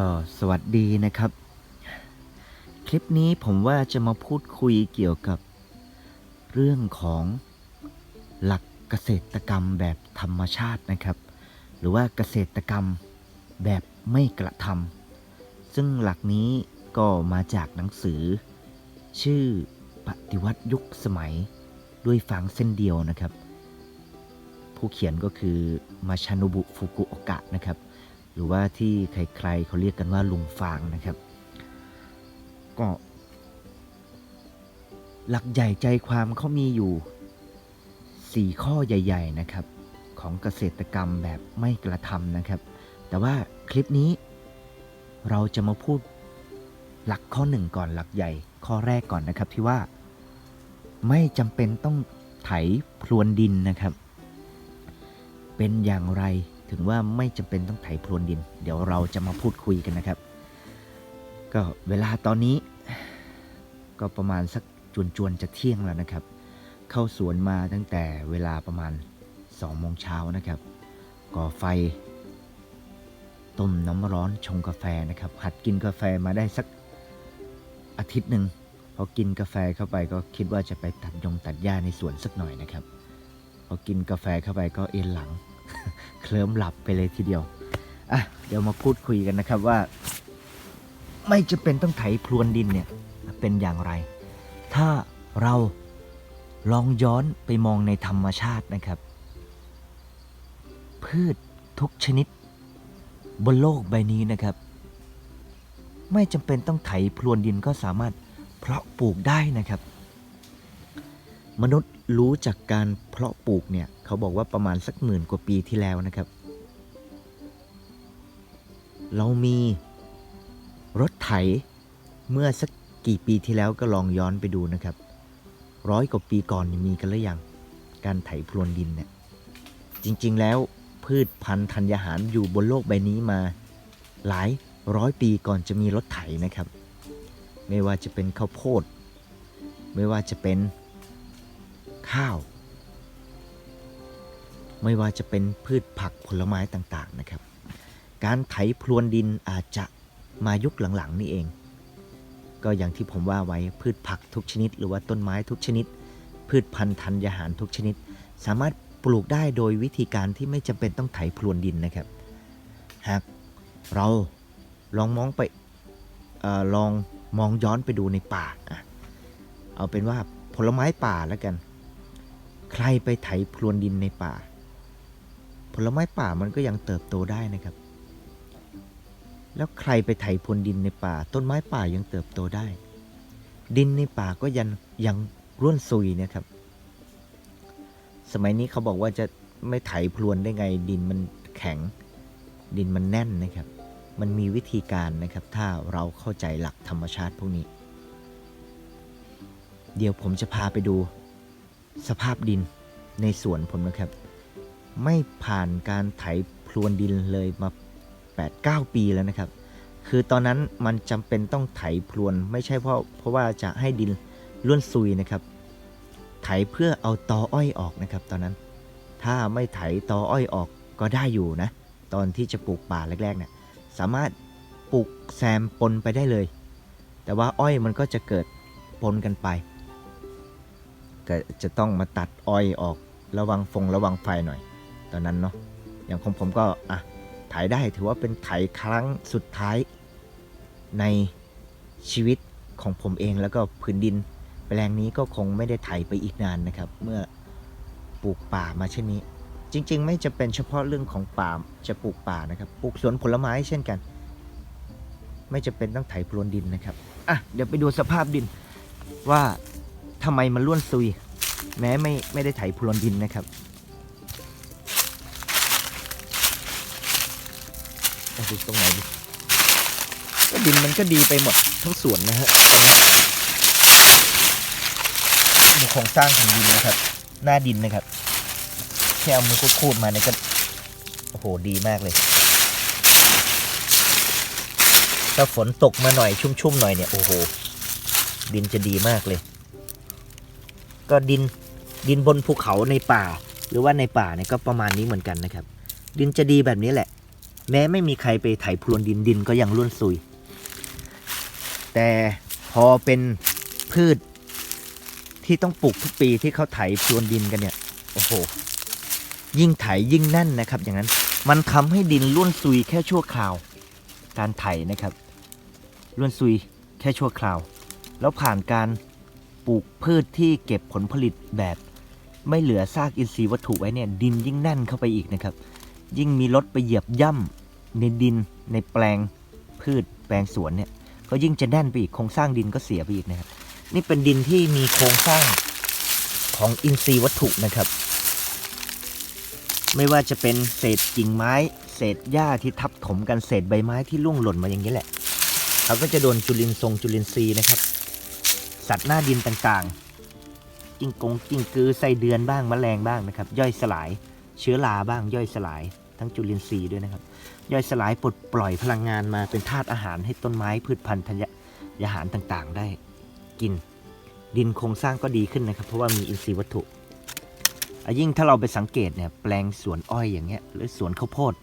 ก็สวัสดีนะครับ คลิปนี้ผมว่าจะมาพูดคุยเกี่ยวกับเรื่องของหลักเกษตรกรรมแบบธรรมชาตินะครับ หรือว่าเกษตรกรรมแบบไม่กระทำซึ่งหลักนี้ก็มาจากหนังสือ ชื่อปฏิวัติยุคสมัยด้วยฟางเส้นเดียวนะครับ ผู้เขียนก็คือมาชานุบุฟุกุโอกะนะครับ หรือว่าที่ใครๆเขาเรียกกันว่าลุงฟางนะครับ ก็ หลักใหญ่ใจความเขามีอยู่ 4 ข้อใหญ่ ๆนะครับ ของเกษตรกรรมแบบไม่กระทำนะครับ แต่ว่าคลิปนี้เราจะมาพูดหลักข้อหนึ่งก่อนหลักใหญ่ข้อแรกก่อนนะครับที่ว่าไม่จำเป็นต้องไถพรวนดินนะครับ เป็นอย่างไร ถึงว่าไม่จำเป็นต้องไถพรวนดิน เดี๋ยวเราจะมาพูดคุยกันนะครับ ก็เวลาตอนนี้ ก็ประมาณสักจวนจวนๆจะเที่ยงแล้วนะครับ เข้าสวนมาตั้งแต่เวลาประมาณ2โมงเช้านะครับก่อไฟต้มน้ำร้อนชงกาแฟนะครับ หัดกินกาแฟมาได้สักอาทิตย์หนึ่งพอกินกาแฟเข้าไปก็คิดว่าจะไปตัดยงตัดหญ้าในสวนสักหน่อยนะครับพอกินกาแฟเข้าไปก็เอ็นหลัง เคลิ้มหลับไปเลยทีเดียวอะเดี๋ยวมาพูดคุยกันนะครับว่า ไม่จะเป็นต้องไถพรวนดินเนี่ยเป็นอย่างไร ถ้าเราลองย้อนไปมองในธรรมชาตินะครับ พืชทุกชนิด บนโลกใบนี้นะครับ ไม่จำเป็นต้องไถพรวนดินก็สามารถเพาะปลูกได้นะครับ มนุษย์รู้จากการเพาะปลูกเนี่ยเขาบอกว่าประมาณสักหมื่นกว่าปีที่แล้วนะครับ เรามีรถไถเมื่อสักกี่ปีที่แล้วก็ลองย้อนไปดูนะครับ ร้อยกว่าปีก่อนมีกันหรือยังการไถพรวนดินเนี่ยจริงๆแล้วพืชพันธุ์ธัญญาหารอยู่บนโลกใบนี้มา หลายร้อยปีก่อนจะมีรถไถนะครับ ไม่ว่าจะเป็นข้าวโพด ไม่ว่าจะเป็น ข้าว ไม่ว่าจะเป็นพืชผักผลไม้ต่างๆนะครับ การไถพรวนดินอาจจะมายุคหลังๆ นี่เอง ก็อย่างที่ผมว่าไว้พืชผักทุกชนิด หรือว่าต้นไม้ทุกชนิด พืชพันธุ์ธัญญาหารทุกชนิด สามารถปลูกได้โดยวิธีการที่ไม่จำเป็นต้องไถพรวนดินนะครับ หากเราลองมองไปออลองมองย้อนไปดูในป่าอเอาเป็นว่าผลไม้ป่าแล้วกัน ใครไปไถพรวนดินในป่า ผลไม้ป่ามันก็ยังเติบโตได้นะครับ แล้วใครไปไถพรวนดินในป่า ต้นไม้ป่ายังเติบโตได้ ดินในป่าก็ยังยังร่วนซุยเนะครับ สมัยนี้เขาบอกว่าจะไม่ไถพรวนได้ไง ดินมันแข็ง ดินมันแน่นนะครับ มันมีวิธีการนะครับ ถ้าเราเข้าใจหลักธรรมชาติพวกนี้ เดี๋ยวผมจะพาไปดู สภาพดินในสวนผมนะครับ ไม่ผ่านการไถพรวนดินเลยมา 8-9 ปีแล้วนะครับ คือตอนนั้นมันจำเป็นต้องไถพรวนไม่ใช่เพราะเพราะว่าจะให้ดินล้วนซุยนะครับ ไถเพื่อเอาตออ้อยออกนะครับ ตอนนั้น ถ้าไม่ไถตออ้อยออกก็ได้อยู่นะ ตอนที่จะปลูกป่าแรกๆเนี่ยสามารถปลูกแซมปนไปได้เลย แต่ว่าอ้อยมันก็จะเกิดปนกันไป ก็จะต้องมาตัดอ้อยออกระวังฟงระวังไฟหน่อย ตอนนั้นเนาะอย่างของผมก็อะไถได้ถือว่าเป็นไถครั้งสุดท้ายในชีวิตของผมเองแล้วก็พื้นดิน แปลงนี้ก็คงไม่ได้ไถไปอีกนานนะครับ เมื่อปลูกป่ามาเช่นนี้ จริง ๆ ไม่จะเป็นเฉพาะเรื่องของป่าจะปลูกป่านะครับปลูกสวนผลไม้เช่นกัน ไม่จะเป็นต้องไถพรวนดินนะครับอะเดี๋ยวไปดูสภาพดินว่า ทำไมมันล้วนซุย แม้ไม่ไม่ได้ไถพรวนดินนะครับดูตรงไหนดิก็ดินมันก็ดีไปหมดทั้งสวนนะฮะดูโครงสร้างของดินนะครับ หน้าดินนะครับแค่เอามือคูดๆมาเนี่ยก็โอ้โหดีมากเลย ถ้าฝนตกมาหน่อยชุ่มๆหน่อยเนี่ยโอ้โหดินจะดีมากเลย ก็ดินดินบนภูเขาในป่า หรือว่าในป่าเนี่ยก็ประมาณนี้เหมือนกันนะครับ ดินจะดีแบบนี้แหละ แม้ไม่มีใครไปไถพรวนดินดินก็ยังร่วนซุย แต่พอเป็นพืชที่ต้องปลูกทุกปีที่เขาไถพรวนดินกันเนี่ยโอ้โหยิ่งไถยิ่งแน่นนะครับ อย่างนั้นมันทำให้ดินร่วนซุยแค่ชั่วคราว การไถนะครับร่วนซุยแค่ชั่วคราว แล้วผ่านการ ปลูกพืชที่เก็บผลผลิตแบบ ไม่เหลือซากอินทรีย์วัตถุไว้เนี่ยดินยิ่งแน่นเข้าไปอีกนะครับ ยิ่งมีรถไปเหยียบย่ำในดินในแปลงพืชแปลงสวนเนี่ยก็ยิ่งจะแน่นไปอีกโครงสร้างดินก็เสียไปอีกนะครับ นี่เป็นดินที่มีโครงสร้างของอินทรีย์วัตถุนะครับ ไม่ว่าจะเป็นเศษกิ่งไม้ เศษหญ้าที่ทับถมกันเศษใบไม้ที่ร่วงหล่นมาอย่างนี้แหละเขาก็จะโดนจุลินทรงจุลินทรีย์นะครับ สัตว์หน้าดินต่างๆ กิ้งกงกิ้งกือไส้เดือนบ้างแมลงบ้างนะครับ ย่อยสลายเชื้อราบ้างย่อยสลาย ทั้งจุลินทรีย์ด้วยนะครับ ย่อยสลายปลดปล่อยพลังงานมาเป็นธาตุอาหารให้ต้นไม้พืชพันธุ์ธัญญาหารต่างๆ ได้กิน ดินโครงสร้างก็ดีขึ้นนะครับ เพราะว่ามีอินทรีย์วัตถุอะยิ่งถ้าเราไปสังเกตเนี่ยแปลงสวนอ้อยอย่างเงี้ยหรือสวนข้าวโพด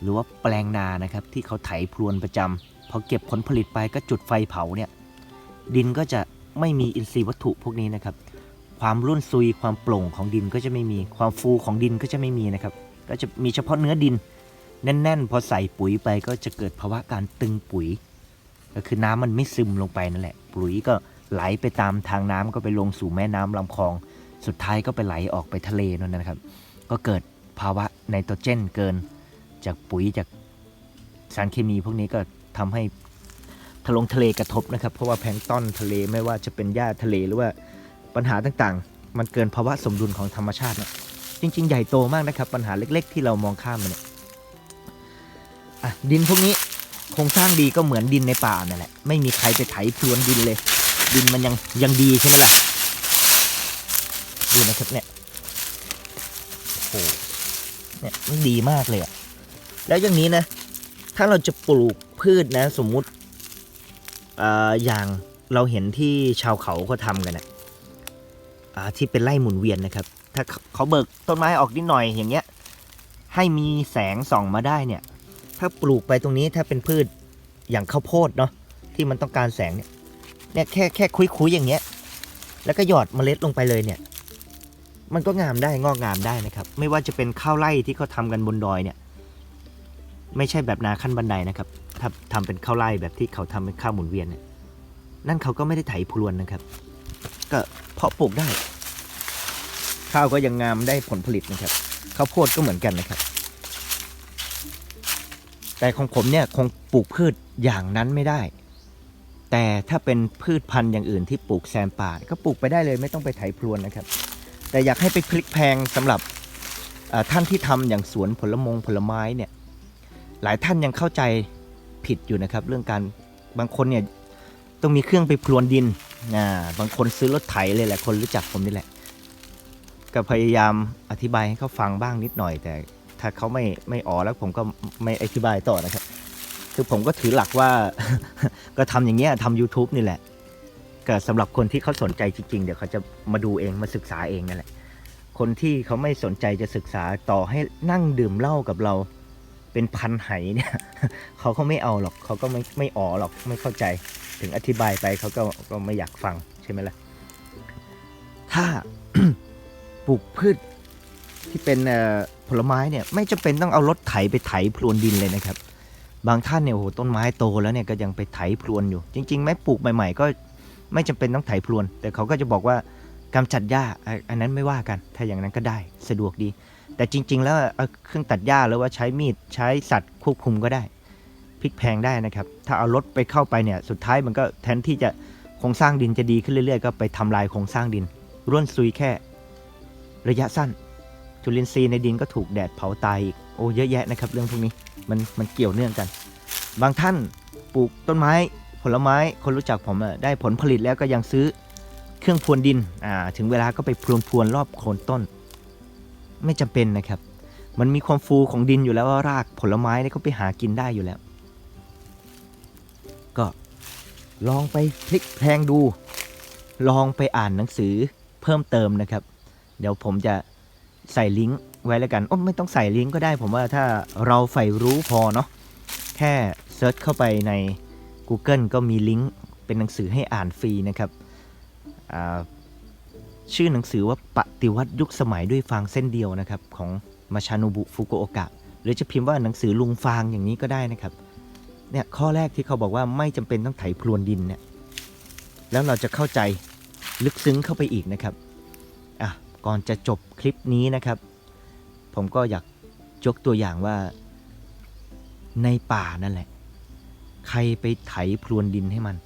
หรือว่าแปลงนานะครับที่เขาไถพรวนประจำพอเก็บผลผลิตไปก็จุดไฟเผาเนี่ย ดินก็จะไม่มีอินทรีย์วัตถุพวกนี้นะครับ ความร่วนซุยความโปร่งของดินก็จะไม่มี ความฟูของดินก็จะไม่มีนะครับ ก็จะมีเฉพาะเนื้อดิน แน่น ๆ พอใส่ปุ๋ยไปก็จะเกิดภาวะการตึงปุ๋ย ก็คือน้ำมันไม่ซึมลงไปนั่นแหละ ปุ๋ยก็ไหลไปตามทางน้ำก็ไปลงสู่แม่น้ำลำคลอง สุดท้ายก็ไปไหลออกไปทะเลนั่นนะครับ ก็เกิดภาวะไนโตรเจนเกิน จากปุ๋ยจากสารเคมีพวกนี้ก็ทำให้ ทะลงทะเลกระทบนะครับ เพราะว่าแพลงต้นทะเลไม่ว่าจะเป็นหญ้าทะเลหรือว่าปัญหาต่างๆ มันเกินภาวะสมดุลของธรรมชาตินะจริง ๆ ใหญ่โตมากนะครับ ปัญหาเล็ก ๆ ที่เรามองข้ามมันเนี่ยดินพวกนี้โครงสร้างดีก็เหมือนดินในป่านั่นแหละไม่มีใครไปไถพรวนดินเลย ดินมันยังยังดีใช่ไหมล่ะดูนะครับเนี่ยโอ้เนี่ยมันดีมากเลยอะแล้วอย่างนี้นะ ถ้าเราจะปลูกพืชนะ สมมุติ อย่างเราเห็นที่ชาวเขาเขาทำกันนะอ่าที่เป็นไร่หมุนเวียนนะครับ ถ้าเขาเบิกต้นไม้ออกนิดหน่อยอย่างเงี้ย ให้มีแสงส่องมาได้เนี่ย ถ้าปลูกไปตรงนี้ถ้าเป็นพืชอย่างข้าวโพดเนาะที่มันต้องการแสงเนี่ยเนี่ยแค่แค่คุยๆอย่างเงี้ย แล้วก็หยอดเมล็ดลงไปเลยเนี่ย มันก็งามได้งอกงามได้นะครับ ไม่ว่าจะเป็นข้าวไร่ที่เขาทำกันบนดอยเนี่ย ไม่ใช่แบบนาขั้นบันไดนะครับ ถ้าทำเป็นข้าวไร่แบบที่เขาทำเป็นข้าวหมุนเวียนเนี่ยนั่นเขาก็ไม่ได้ไถพรวนนะครับ ก็เพาะปลูกได้ ข้าวก็ยังงามได้ผลผลิตนะครับข้าวโพดก็เหมือนกันนะครับ แต่ของผมเนี่ยคงปลูกพืชอย่างนั้นไม่ได้ แต่ถ้าเป็นพืชพันธุ์อย่างอื่นที่ปลูกแซมป่าก็ปลูกไปได้เลยไม่ต้องไปไถพรวนนะครับ แต่อยากให้ไปพลิกแพงสำหรับท่านที่ทำอย่างสวนผลมงผลไม้เนี่ยหลายท่านยังเข้าใจ ผิดอยู่นะครับ เรื่องการบางคนเนี่ยต้องมีเครื่องไปพรวนดินอ่าบางคนซื้อรถไถเลยแหละคนรู้จักผมนี่แหละ ก็พยายามอธิบายให้เขาฟังบ้างนิดหน่อย แต่ถ้าเขาไม่ไม่อ๋อแล้วผมก็ไม่อธิบายต่อนะครับ คือผมก็ถือหลักว่า ก็ทำอย่างเงี้ยทำ YouTube นี่แหละก็สำหรับคนที่เขาสนใจจริงๆ เดี๋ยวเขาจะมาดูเองมาศึกษาเองนั่นแหละ คนที่เขาไม่สนใจจะศึกษาต่อให้นั่งดื่มเหล้ากับเรา เป็นพันไหเนี่ยเขาก็ไม่เอาหรอกเขาก็ไม่ไม่อ๋อหรอกไม่เข้าใจ ถึงอธิบายไปเขาก็ก็ไม่อยากฟังใช่ไหมล่ะถ้าปลูกพืชที่เป็นผลไม้เนี่ยไม่จำเป็นต้องเอารถไถไปไถพรวนดินเลยนะครับ บางท่านเนี่ยโอ้โหต้นไม้โตแล้วเนี่ยก็ยังไปไถพรวนอยู่ จริงๆ แม้ปลูกใหม่ๆ ก็ไม่จำเป็นต้องไถพรวน แต่เขาก็จะบอกว่ากำจัดหญ้าอันนั้นไม่ว่ากัน ถ้าอย่างนั้นก็ได้สะดวกดี แต่จริง ๆ แล้วเอาเครื่องตัดหญ้าหรือว่าใช้มีดใช้สัตว์ควบคุมก็ได้พลิกแพงได้นะครับ ถ้าเอารถไปเข้าไปเนี่ยสุดท้ายมันก็แทนที่จะโครงสร้างดินจะดีขึ้นเรื่อยๆ ก็ไปทำลายโครงสร้างดิน ร่วนซุยแค่ ระยะสั้น จุลินทรีย์ในดินก็ถูกแดดเผาตายอีกโอ้เยอะแยะนะครับ เรื่องพวกนี้มันมันเกี่ยวเนื่องกัน บางท่านปลูกต้นไม้ผลไม้คนรู้จักผมได้ผลผลิตแล้วก็ยังซื้อเครื่องพรวนดินอ่าถึงเวลาก็ไปพรวนพรวนๆรอบโคนต้น ไม่จำเป็นนะครับ มันมีความฟูของดินอยู่แล้วว่ารากผลไม้เนี่ยเขาไปหากินได้อยู่แล้ว ก็ลองไปพลิกแพลงดู ลองไปอ่านหนังสือเพิ่มเติมนะครับ เดี๋ยวผมจะใส่ลิงก์ไว้แล้วกันโอ้ไม่ต้องใส่ลิงก์ก็ได้ ผมว่าถ้าเราใฝ่รู้พอเนาะแค่เซิร์ชเข้าไปใน Google ก็มีลิงก์เป็นหนังสือให้อ่านฟรีนะครับอ่า ชื่อหนังสือว่าปฏิวัติยุคสมัยด้วยฟางเส้นเดียวนะครับ ของมาชานุบุฟุกุโอกะ หรือจะพิมพ์ว่าหนังสือลุงฟางอย่างนี้ก็ได้นะครับเนี่ยข้อแรกที่เขาบอกว่าไม่จำเป็นต้องไถพรวนดินเนี่ยแล้วเราจะเข้าใจลึกซึ้งเข้าไปอีกนะครับอะก่อนจะจบคลิปนี้นะครับ ผมก็อยากยกตัวอย่างว่าในป่านั่นแหละ ใครไปไถพรวนดินให้มัน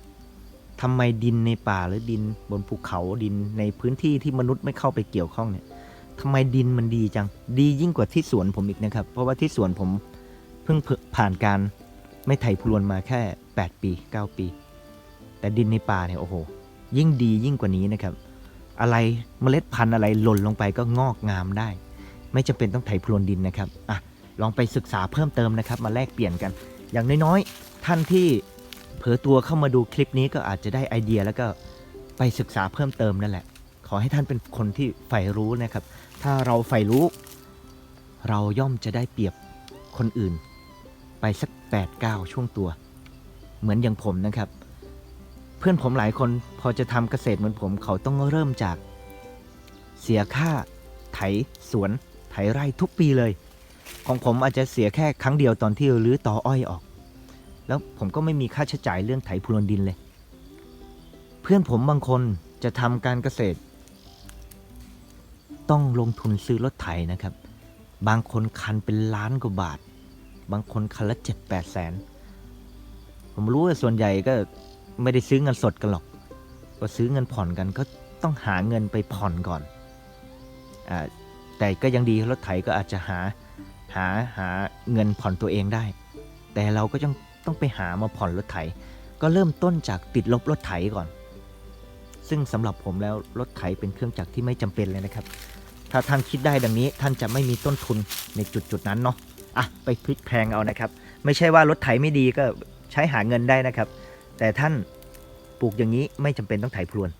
ทำไมดินในป่าหรือดินบนภูเขาดินในพื้นที่ที่มนุษย์ไม่เข้าไปเกี่ยวข้องเนี่ยทำไมดินมันดีจัง ดียิ่งกว่าที่สวนผมอีกนะครับ เพราะว่าที่สวนผมเพิ่งผ่านการไม่ไถพรวนมาแค่ 8 ปี 9 ปี แต่ดินในป่าเนี่ยโอ้โห ยิ่งดียิ่งกว่านี้นะครับ อะไรเมล็ดพันธุ์อะไรหล่นลงไปก็งอกงามได้ ไม่จำเป็นต้องไถพรวนดินนะครับอะลองไปศึกษาเพิ่มเติมนะครับ มาแลกเปลี่ยนกัน อย่างน้อยๆท่านที่ เผลอตัวเข้ามาดูคลิปนี้ก็อาจจะได้ไอเดียแล้วก็ไปศึกษาเพิ่มเติมนั่นแหละ ขอให้ท่านเป็นคนที่ใฝ่รู้นะครับ ถ้าเราใฝ่รู้ เราย่อมจะได้เปรียบคนอื่น ไปสัก8ปดเช่วงตัว เหมือนอย่างผมนะครับ เพื่อนผมหลายคนพอจะทำเกษตรเหมือนผมเขาต้องเริ่มจาก เสียค่าไถสวนไถไร่ทุกปีเลย ของผมอาจจะเสียแค่ครั้งเดียวตอนที่รื้อตออ้อยออก แล้วผมก็ไม่มีค่าใช้จ่ายเรื่องไถพรวนดินเลย เพื่อนผมบางคนจะทำการเกษตร ต้องลงทุนซื้อรถไถนะครับ บางคนคันเป็นล้านกว่าบาท บางคนคันละเจ็ดแปดแสน ผมรู้ว่าส่วนใหญ่ก็ไม่ได้ซื้อเงินสดกันหรอก ก็ซื้อเงินผ่อนกันก็ต้องหาเงินไปผ่อนก่อนอแต่ก็ยังดีรถไถก็อาจจะหาหาหาเงินผ่อนตัวเองได้ แต่เราก็ต้อง ต้องไปหามาผ่อนรถไถ ก็เริ่มต้นจากติดลบรถไถก่อน ซึ่งสำหรับผมแล้วรถไถเป็นเครื่องจักรที่ไม่จำเป็นเลยนะครับ ถ้าท่านคิดได้ดังนี้ท่านจะไม่มีต้นทุนในจุดจุดนั้นเนาะอะไปพลิกแพงเอานะครับ ไม่ใช่ว่ารถไถไม่ดีก็ใช้หาเงินได้นะครับ แต่ท่านปลูกอย่างนี้ไม่จำเป็นต้องไถพรวน